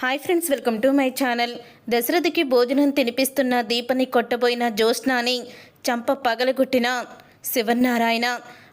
Hi friends welcome to my channel. దశరథకి భోజనం తినిపిస్తున్న దీపని కొట్టబోయిన జ్యోత్స్నాని చంప పగలగొట్టిన శివనారాయణ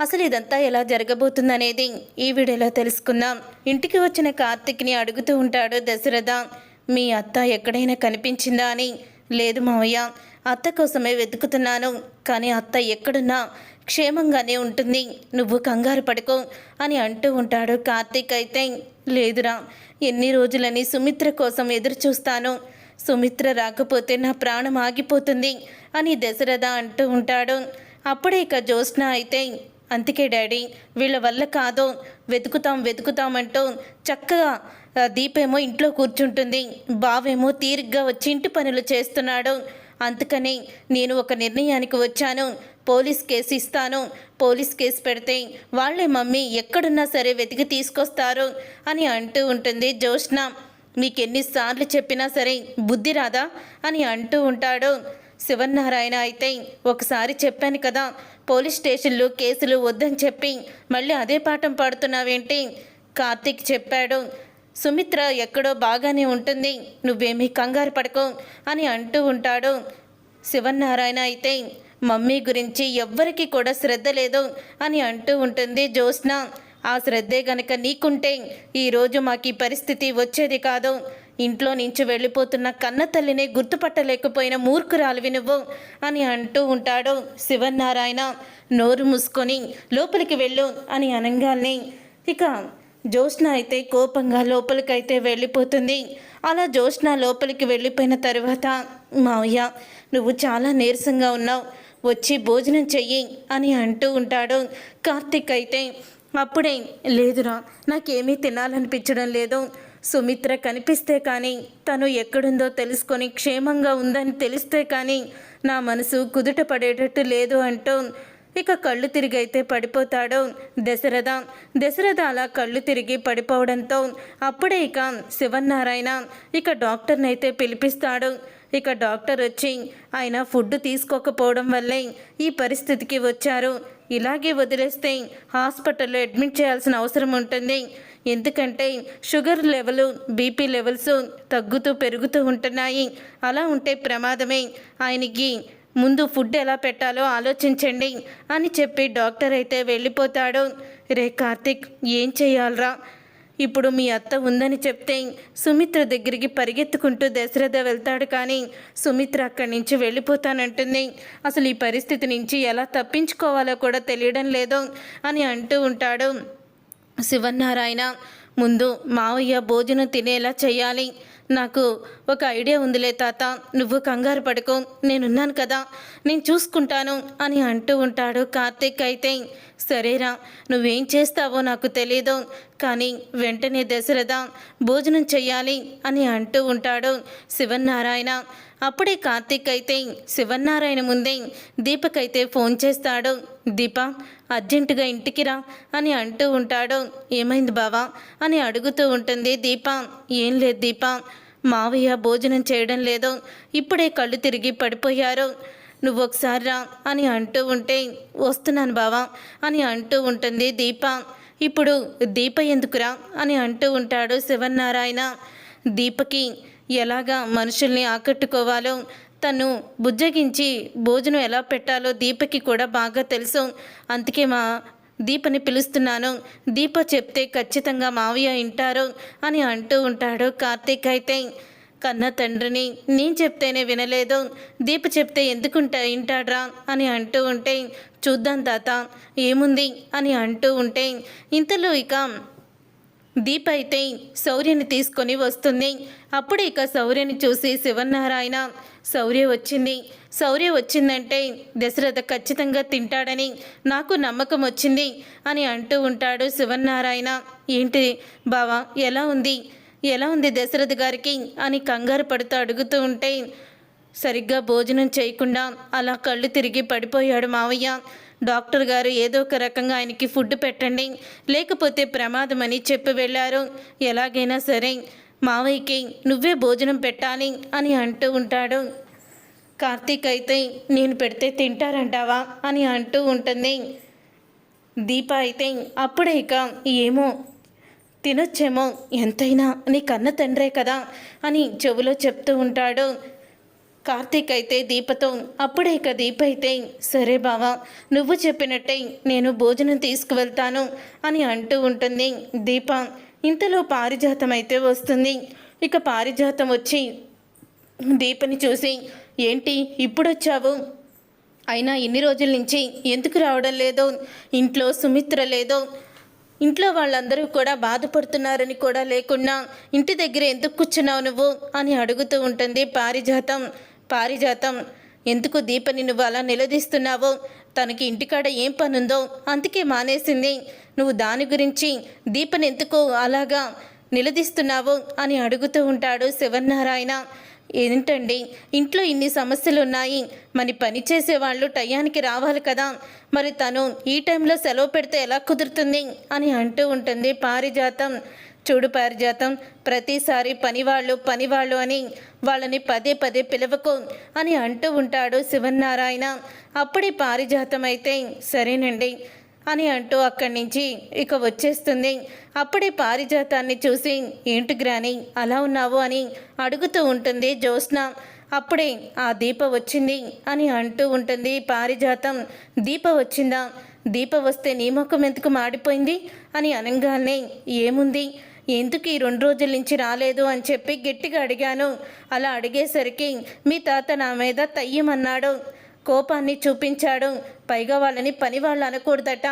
అసలు ఇదంతా ఎలా జరగబోతుందనేది ఈ వీడియోలో తెలుసుకుందాం. ఇంటికి వచ్చిన కార్తిక్ని అడుగుతూ ఉంటాడు దశరథ. మీ అత్త ఎక్కడైనా కనిపించిందా? అని లేదు మావయ్య అత్త కోసమే వెతుకుతున్నాను. కానీ అత్త ఎక్కడున్నా క్షేమంగానే ఉంటుంది. నువ్వు కంగారు పడుకో అని అంటూ ఉంటాడు కార్తీక్ అయితే. లేదురా ఎన్ని రోజులని సుమిత్ర కోసం ఎదురు చూస్తాను సుమిత్ర రాకపోతే నా ప్రాణం ఆగిపోతుంది అని దశరథ అంటూ ఉంటాడు. అప్పుడే ఇక జ్యోత్స్న అయితే అందుకే డాడీ వీళ్ళ వల్ల కాదో. వెతుకుతాం వెతుకుతామంటూ చక్కగా దీపేమో ఇంట్లో కూర్చుంటుంది. బావేమో తీరిగ్గా వచ్చి ఇంటి పనులు చేస్తున్నాడు. అందుకని నేను ఒక నిర్ణయానికి వచ్చాను. పోలీస్ కేసు ఇస్తాను. పోలీస్ కేసు పెడితే వాళ్ళే మమ్మీ ఎక్కడున్నా సరే వెతికి తీసుకొస్తారు అని అంటూ ఉంటుంది జోష్ణ మీకు ఎన్నిసార్లు చెప్పినా సరే బుద్ధి రాదా అని అంటూ ఉంటాడు. శివన్నారాయణ అయితే ఒకసారి చెప్పాను కదా పోలీస్ స్టేషన్లు కేసులు వద్దని చెప్పి మళ్ళీ అదే పాఠం పాడుతున్నావేంటి? కార్తీక్ చెప్పాడు సుమిత్ర ఎక్కడో బాగానే ఉంటుంది నువ్వేమీ కంగారు పడకు అని అంటూ ఉంటాడు. శివన్నారాయణ అయితే మమ్మీ గురించి ఎవ్వరికి కూడా శ్రద్ధ లేదు అని అంటూ ఉంటుంది జ్యోత్స్న. ఆ శ్రద్ధే గనక నీకుంటే ఈరోజు మాకు ఈ పరిస్థితి వచ్చేది కాదు. ఇంట్లో నుంచి వెళ్ళిపోతున్న కన్న తల్లిని గుర్తుపట్టలేకపోయిన మూర్ఖురాలివి నువ్వు అని అంటూ ఉంటాడు శివనారాయణ నోరు మూసుకొని లోపలికి వెళ్ళు అని అనగానే ఇక జ్యోత్స్న అయితే కోపంగా లోపలికైతే వెళ్ళిపోతుంది. అలా జ్యోత్స్న లోపలికి వెళ్ళిపోయిన తర్వాత మావయ్య నువ్వు చాలా నీరసంగా ఉన్నావు. వచ్చి భోజనం చెయ్యి అని అంటూ ఉంటాడు. కార్తీక్ అయితే అప్పుడే లేదురా నాకేమీ తినాలనిపించడం లేదు. సుమిత్ర కనిపిస్తే కానీ తను ఎక్కడుందో తెలుసుకొని క్షేమంగా ఉందని తెలిస్తే కానీ నా మనసు కుదుట పడేటట్టు లేదు అంటూ ఇక కళ్ళు తిరిగైతే పడిపోతాడు దశరథ. దశరథ అలా కళ్ళు తిరిగి పడిపోవడంతో అప్పుడే ఇక శివనారాయణ ఇక డాక్టర్ని అయితే పిలిపిస్తాడు. ఇక డాక్టర్ వచ్చి ఆయన ఫుడ్ తీసుకోకపోవడం వల్లే ఈ పరిస్థితికి వచ్చారు. ఇలాగే వదిలేస్తే హాస్పిటల్లో అడ్మిట్ చేయాల్సిన అవసరం ఉంటుంది. ఎందుకంటే షుగర్ లెవెల్ బీపీ లెవెల్స్ తగ్గుతూ పెరుగుతూ ఉంటున్నాయి. అలా ఉంటే ప్రమాదమే. ఆయనకి ముందు ఫుడ్ ఎలా పెట్టాలో ఆలోచించండి అని చెప్పి డాక్టర్ అయితే వెళ్ళిపోతాడు. రే కార్తిక్ ఏం చేయాలరా? ఇప్పుడు మీ అత్త ఉందని చెప్తే సుమిత్ర దగ్గరికి పరిగెత్తుకుంటూ దశరథ వెళ్తాడు కానీ సుమిత్ర అక్కడి నుంచి వెళ్ళిపోతానంటుంది. అసలు ఈ పరిస్థితి నుంచి ఎలా తప్పించుకోవాలో కూడా తెలియడం లేదు అని అంటూ ఉంటాడు. శివనారాయణ ముందు మావయ్య భోజనం తినేలా చేయాలి నాకు ఒక ఐడియా ఉందిలే తాత. నువ్వు కంగారు పడుకో. నేనున్నాను కదా. నేను చూసుకుంటాను అని అంటూ ఉంటాడు కార్తీక్ అయితే. సరేరా. నువ్వేం చేస్తావో నాకు తెలియదు కానీ వెంటనే దశరథ భోజనం చెయ్యాలి అని అంటూ ఉంటాడు శివనారాయణ అప్పుడే కార్తీక్ అయితే శివనారాయణ ముందే దీపకైతే ఫోన్ చేస్తాడు. దీప అర్జెంటుగా ఇంటికి రా అని అంటూ ఉంటాడు. ఏమైంది బావా? అని అడుగుతూ ఉంటుంది దీప. ఏం లేదు దీప. మావయ్య భోజనం చేయడం లేదు. ఇప్పుడే కళ్ళు తిరిగి పడిపోయారు. నువ్వు ఒకసారి రా అని అంటూ ఉంటే వస్తున్నాను బావా అని అంటూ ఉంటుంది దీప. ఇప్పుడు దీప ఎందుకురా అని అంటూ ఉంటాడు శివనారాయణ దీపకి ఎలాగా మనుషుల్ని ఆకట్టుకోవాలో తను బుజ్జగించి భోజనం ఎలా పెట్టాలో దీపకి కూడా బాగా తెలుసు. అందుకే మా దీపని పిలుస్తున్నాను. దీప చెప్తే ఖచ్చితంగా మావయ్య వింటారు అని అంటూ ఉంటాడు కార్తీక్ అయితే. కన్న తండ్రిని నేను చెప్తేనే వినలేదు. దీప చెప్తే ఎందుకుంటా వింటాడ్రా? అని అంటూ ఉంటే చూద్దాం తాత ఏముంది? అని అంటూ ఉంటే ఇంతలో ఇక దీప అయితే శౌర్యని తీసుకొని వస్తుంది. అప్పుడు ఇక శౌర్యని చూసి శివనారాయణ శౌర్య వచ్చింది. శౌర్య వచ్చిందంటే దశరథ ఖచ్చితంగా తింటాడని నాకు నమ్మకం వచ్చింది అని అంటూ ఉంటాడు శివనారాయణ ఏంటి బావా ఎలా ఉంది? ఎలా ఉంది దశరథ్ గారికి అని కంగారు పడుతూ అడుగుతూ ఉంటే సరిగ్గా భోజనం చేయకుండా అలా కళ్ళు తిరిగి పడిపోయాడు మావయ్య. డాక్టర్ గారు ఏదో ఒక రకంగా ఆయనకి ఫుడ్ పెట్టండి లేకపోతే ప్రమాదమని చెప్పి వెళ్ళారు. ఎలాగైనా సరే మావయ్యకి నువ్వే భోజనం పెట్టాలి అని అంటూ ఉంటాడు. కార్తీక్ అయితే నేను పెడితే తింటారంటావా అని అంటూ ఉంటుంది. దీప అయితే అప్పుడే ఇక ఏమో తినొచ్చేమో ఎంతైనా నీ కన్న తండ్రే కదా అని చెవులో చెప్తూ ఉంటాడు. కార్తీక్ అయితే దీపతో అప్పుడే ఇక దీప అయితే సరే బావా నువ్వు చెప్పినట్టే నేను భోజనం తీసుకువెళ్తాను అని అంటూ ఉంటుంది దీప. ఇంతలో పారిజాతం అయితే వస్తుంది. ఇక పారిజాతం వచ్చి దీపని చూసి ఏంటి ఇప్పుడొచ్చావు? అయినా ఇన్ని రోజుల నుంచి ఎందుకు రావడం లేదో? ఇంట్లో సుమిత్ర లేదో. ఇంట్లో వాళ్ళందరూ కూడా బాధపడుతున్నారని కూడా లేకున్నా ఇంటి దగ్గర ఎందుకు కూర్చున్నావు నువ్వు అని అడుగుతూ ఉంటుంది పారిజాతం. పారిజాతం ఎందుకు దీపని నువ్వు అలా నిలదీస్తున్నావో? తనకి ఇంటికాడ ఏం పనుందో? అందుకే మానేసింది. నువ్వు దాని గురించి దీపని ఎందుకు అలాగా నిలదీస్తున్నావు? అని అడుగుతూ ఉంటాడు శివనారాయణ ఏంటండి? ఇంట్లో ఇన్ని సమస్యలు ఉన్నాయి మరి పని చేసే వాళ్ళు టయానికి రావాలి కదా. మరి తను ఈ టైంలో సెలవు పెడితే ఎలా కుదురుతుంది? అని అంటూ ఉంటుంది పారిజాతం. చూడు పారిజాతం ప్రతిసారి పనివాళ్ళు పనివాళ్ళు అని వాళ్ళని పదే పదే పిలవకు అని అంటూ ఉంటాడు శివన్నారాయణ. అప్పుడే పారిజాతం అయితే సరేనండి. అని అంటూ అక్కడి నుంచి ఇక వచ్చేస్తుంది. అప్పుడే పారిజాతాన్ని చూసి ఏంటి గ్రాని అలా ఉన్నావు? అని అడుగుతూ ఉంటుంది జ్యోత్స్న. అప్పుడే ఆ దీప వచ్చింది అని అంటూ ఉంటుంది పారిజాతం. దీప వచ్చిందా? దీప వస్తే నీ ముఖం ఎందుకు మాడిపోయింది? అని అనగానే ఏముంది? ఎందుకు ఈ రెండు రోజుల నుంచి రాలేదు? అని చెప్పి గట్టిగా అడిగాను. అలా అడిగేసరికి మీ తాత నా మీద తయ్యమన్నాడు. కోపాన్ని చూపించాడు. పైగా వాళ్ళని పని వాళ్ళు అనకూడదట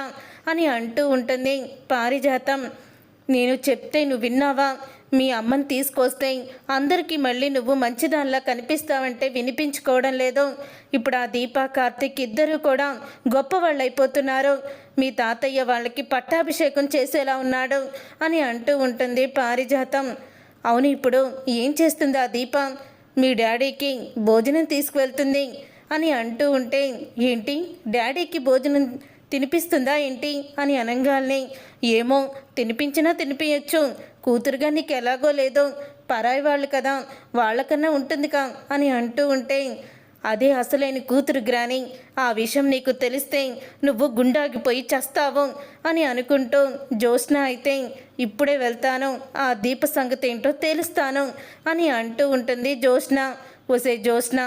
అని అంటూ ఉంటుంది. పారిజాతం నేను చెప్తే నువ్వు విన్నావా? మీ అమ్మని తీసుకొస్తే అందరికీ మళ్ళీ నువ్వు మంచిదానిలా కనిపిస్తావంటే వినిపించుకోవడం లేదు. ఇప్పుడు ఆ దీప కార్తిక్ ఇద్దరూ కూడా గొప్పవాళ్ళు అయిపోతున్నారు మీ తాతయ్య వాళ్ళకి పట్టాభిషేకం చేసేలా ఉన్నాడు అని అంటూ ఉంటుంది పారిజాతం. అవును ఇప్పుడు ఏం చేస్తుంది ఆ దీప? మీ డాడీకి భోజనం తీసుకువెళ్తుంది. అని అంటూ ఉంటే ఏంటి? డాడీకి భోజనం తినిపిస్తుందా ఏంటి? అని అనగానే ఏమో తినిపించినా తినిపించచ్చు కూతురుగా నీకు ఎలాగో లేదో పరాయి వాళ్ళు కదా వాళ్ళకన్నా ఉంటుంది కా అని అంటూ ఉంటే అదే అసలైన కూతురు గ్రాని ఆ విషయం నీకు తెలిస్తే నువ్వు గుండాగిపోయి చస్తావు అని అనుకుంటూ జ్యోత్స్న అయితే ఇప్పుడే వెళ్తాను. ఆ దీప సంగతి ఏంటో తెలుస్తాను అని అంటూ ఉంటుంది జ్యోత్స్న. ఒసే జ్యోత్స్న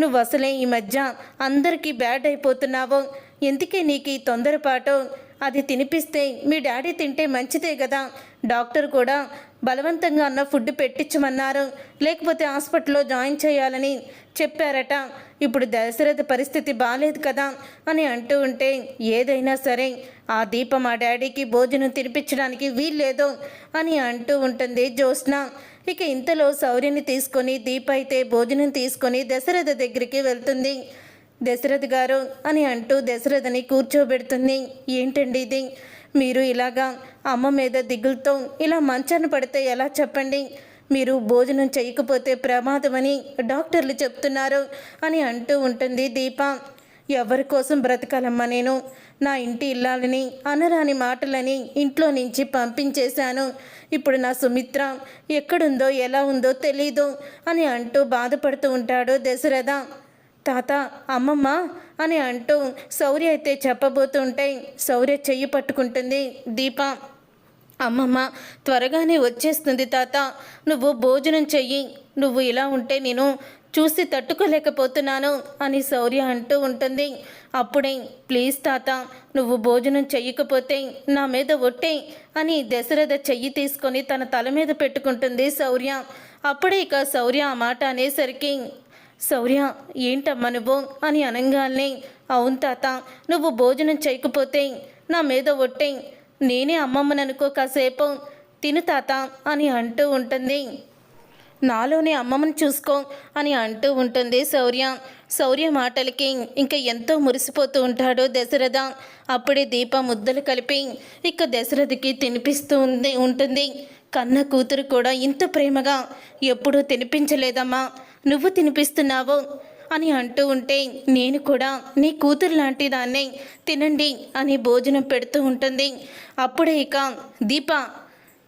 నువ్వు అసలే ఈ మధ్య అందరికీ బ్యాడ్ అయిపోతున్నావు. ఎందుకే నీకు ఈ తొందరపాటు? అది తినిపిస్తే మీ డాడీ తింటే మంచిదే కదా? డాక్టర్ కూడా బలవంతంగా అన్న ఫుడ్ పెట్టించమన్నారు. లేకపోతే హాస్పిటల్లో జాయిన్ చేయాలని చెప్పారట. ఇప్పుడు దశరథ పరిస్థితి బాగాలేదు కదా? అని అంటూ ఉంటే ఏదైనా సరే ఆ దీపం మా డాడీకి భోజనం తినిపించడానికి వీల్లేదు అని అంటూ ఉంటుంది జ్యోత్స్న. ఇక ఇంతలో శౌర్యని తీసుకొని దీప అయితే భోజనం తీసుకొని దశరథ దగ్గరికి వెళ్తుంది. దశరథ్ గారు అని అంటూ దశరథని కూర్చోబెడుతుంది. ఏంటండి ఇది? మీరు ఇలాగా అమ్మ మీద దిగులతో ఇలా మంచాన పడితే ఎలా చెప్పండి? మీరు భోజనం చేయకపోతే ప్రమాదమని డాక్టర్లు చెప్తున్నారు అని అంటూ ఉంటుంది దీప. ఎవరి కోసం బ్రతకాలమ్మా నేను? నా ఇంటి ఇల్లాలని అనరాని మాటలని ఇంట్లో నుంచి పంపించేశాను. ఇప్పుడు నా సుమిత్ర ఎక్కడుందో ఎలా ఉందో తెలీదు అని అంటూ బాధపడుతూ ఉంటాడు దశరథ. తాత అమ్మమ్మ అని అంటూ శౌర్య అయితే చెప్పబోతుంటే శౌర్య చెయ్యి పట్టుకుంటుంది దీప. అమ్మమ్మ త్వరగానే వచ్చేస్తుంది తాత. నువ్వు భోజనం చెయ్యి. నువ్వు ఇలా ఉంటే నేను చూసి తట్టుకోలేకపోతున్నాను అని శౌర్య అంటూ ఉంటుంది. అప్పుడే ప్లీజ్ తాత నువ్వు భోజనం చెయ్యకపోతే నా మీద ఒట్టే అని దశరథ చెయ్యి తీసుకొని తన తల మీద పెట్టుకుంటుంది శౌర్య. అప్పుడే ఇక శౌర్య ఆ మాట అనేసరికి శౌర్య ఏంటమ్మా నువ్వు? అని అనగానే అవును తాత నువ్వు భోజనం చేయకపోతే నా మీద ఒట్టే. నేనే అమ్మమ్మని అనుకో కాసేపు. తిను తాత అని అంటూ ఉంటుంది. నాలోనే అమ్మమ్మని చూసుకో అని అంటూ ఉంటుంది శౌర్య. శౌర్య మాటలకి ఇంకా ఎంతో మురిసిపోతూ ఉంటాడు దశరథ. అప్పుడే దీప ముద్దలు కలిపి ఇక దశరథకి తినిపిస్తూ ఉంది ఉంటుంది. కన్న కూతురు కూడా ఇంత ప్రేమగా ఎప్పుడూ తినిపించలేదమ్మా. నువ్వు తినిపిస్తున్నావు అని అంటూ ఉంటే నేను కూడా నీ కూతురు లాంటి దాన్నే తినండి అని భోజనం పెడుతూ ఉంటుంది. అప్పుడే ఇక దీప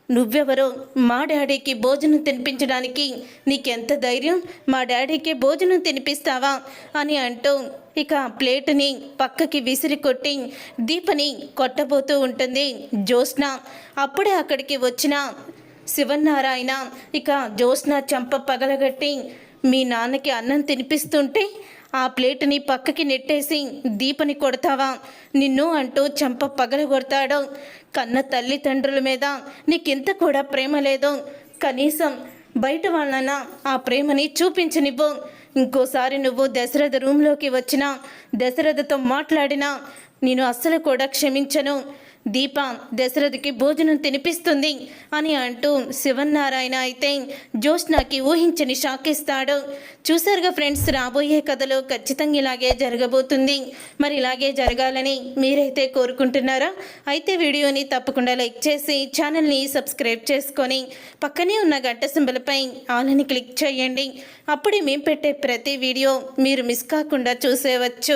నువ్వెవరో? మా డాడీకి భోజనం తినిపించడానికి నీకెంత ధైర్యం? మా డాడీకి భోజనం తినిపిస్తావా? అని అంటూ ఇక ప్లేటుని పక్కకి విసిరి కొట్టి దీపని కొట్టబోతూ ఉంటుంది జ్యోత్స్న. అప్పుడే అక్కడికి వచ్చిన శివనారాయణ ఇక జ్యోత్స్న చంప పగలగట్టి మీ నాన్నకి అన్నం తినిపిస్తుంటే ఆ ప్లేటుని పక్కకి నెట్టేసి దీపని కొడతావా? నిన్ను అంటూ చంప పగలగొడతాడు కన్న తల్లిదండ్రుల మీద నీకింత కూడా ప్రేమ లేదు. కనీసం బయట వాళ్ళన ఆ ప్రేమని చూపించనివ్వు. ఇంకోసారి నువ్వు దశరథ రూమ్లోకి వచ్చినా దశరథతో మాట్లాడినా నేను అస్సలు కూడా క్షమించను. దీప దశరథకి భోజనం తినిపిస్తుంది అని అంటూ శివన్నారాయణ అయితే జ్యోత్స్నాకి ఊహించని షాక్ ఇస్తాడు. చూసారుగా ఫ్రెండ్స్ రాబోయే కథలో ఖచ్చితంగా ఇలాగే జరగబోతుంది. మరి ఇలాగే జరగాలని మీరైతే కోరుకుంటున్నారా? అయితే వీడియోని తప్పకుండా లైక్ చేసి ఛానల్ని సబ్స్క్రైబ్ చేసుకొని పక్కనే ఉన్న గంట సింబలపై ఆలని క్లిక్ చేయండి. అప్పుడే మేము పెట్టే ప్రతి వీడియో మీరు మిస్ కాకుండా చూసేవచ్చు.